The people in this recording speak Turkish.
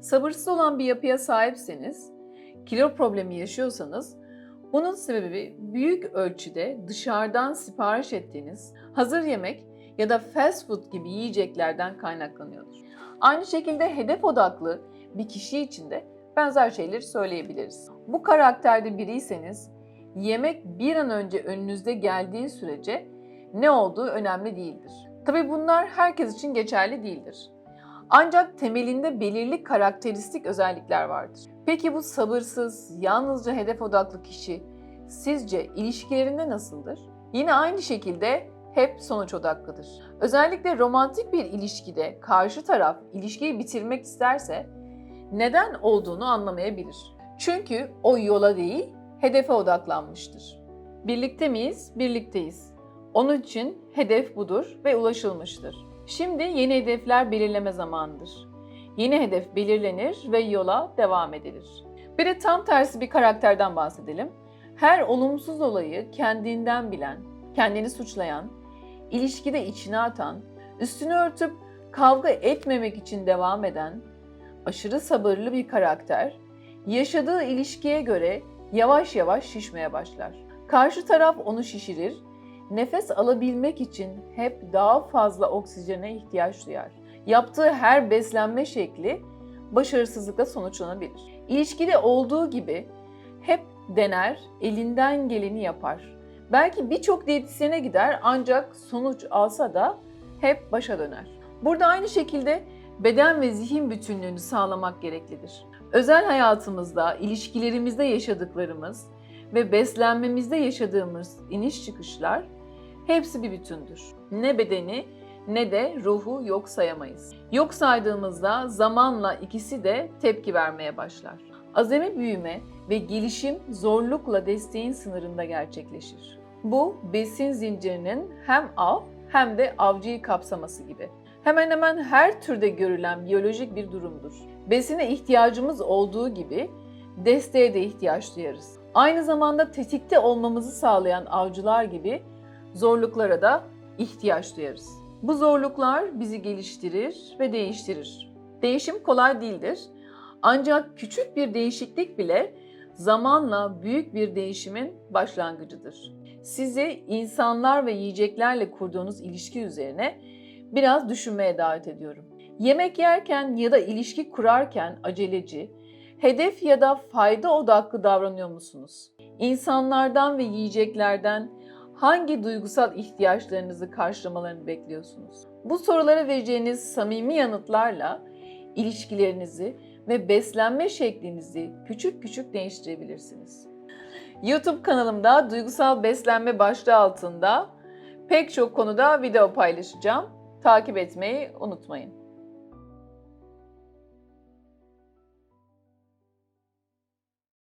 Sabırsız olan bir yapıya sahipseniz, kilo problemi yaşıyorsanız bunun sebebi büyük ölçüde dışarıdan sipariş ettiğiniz hazır yemek ya da fast food gibi yiyeceklerden kaynaklanıyordur. Aynı şekilde hedef odaklı bir kişi için de benzer şeyleri söyleyebiliriz. Bu karakterde biriyseniz yemek bir an önce önünüzde geldiği sürece ne olduğu önemli değildir. Tabi bunlar herkes için geçerli değildir. Ancak temelinde belirli karakteristik özellikler vardır. Peki bu sabırsız, yalnızca hedef odaklı kişi sizce ilişkilerinde nasıldır? Yine aynı şekilde hep sonuç odaklıdır. Özellikle romantik bir ilişkide karşı taraf ilişkiyi bitirmek isterse neden olduğunu anlamayabilir. Çünkü o yola değil, hedefe odaklanmıştır. Birlikte miyiz? Birlikteyiz. Onun için hedef budur ve ulaşılmıştır. Şimdi yeni hedefler belirleme zamanıdır. Yeni hedef belirlenir ve yola devam edilir. Bir de tam tersi bir karakterden bahsedelim. Her olumsuz olayı kendinden bilen, kendini suçlayan, ilişkide içine atan, üstünü örtüp kavga etmemek için devam eden, aşırı sabırlı bir karakter, yaşadığı ilişkiye göre yavaş yavaş şişmeye başlar. Karşı taraf onu şişirir, nefes alabilmek için hep daha fazla oksijene ihtiyaç duyar. Yaptığı her beslenme şekli başarısızlıkla sonuçlanabilir. İlişkide olduğu gibi hep dener, elinden geleni yapar. Belki birçok diyetisyene gider ancak sonuç alsa da hep başa döner. Burada aynı şekilde beden ve zihin bütünlüğünü sağlamak gereklidir. Özel hayatımızda, ilişkilerimizde yaşadıklarımız ve beslenmemizde yaşadığımız iniş çıkışlar hepsi bir bütündür. Ne bedeni ne de ruhu yok sayamayız. Yok saydığımızda zamanla ikisi de tepki vermeye başlar. Azami büyüme ve gelişim zorlukla desteğin sınırında gerçekleşir. Bu besin zincirinin hem av hem de avcıyı kapsaması gibi. Hemen hemen her türde görülen biyolojik bir durumdur. Besine ihtiyacımız olduğu gibi desteğe de ihtiyaç duyarız. Aynı zamanda tetikte olmamızı sağlayan avcılar gibi zorluklara da ihtiyaç duyarız. Bu zorluklar bizi geliştirir ve değiştirir. Değişim kolay değildir. Ancak küçük bir değişiklik bile zamanla büyük bir değişimin başlangıcıdır. Sizi insanlar ve yiyeceklerle kurduğunuz ilişki üzerine biraz düşünmeye davet ediyorum. Yemek yerken ya da ilişki kurarken aceleci, hedef ya da fayda odaklı davranıyor musunuz? İnsanlardan ve yiyeceklerden hangi duygusal ihtiyaçlarınızı karşılamalarını bekliyorsunuz? Bu sorulara vereceğiniz samimi yanıtlarla ilişkilerinizi ve beslenme şeklinizi küçük küçük değiştirebilirsiniz. YouTube kanalımda duygusal beslenme başlığı altında pek çok konuda video paylaşacağım. Takip etmeyi unutmayın.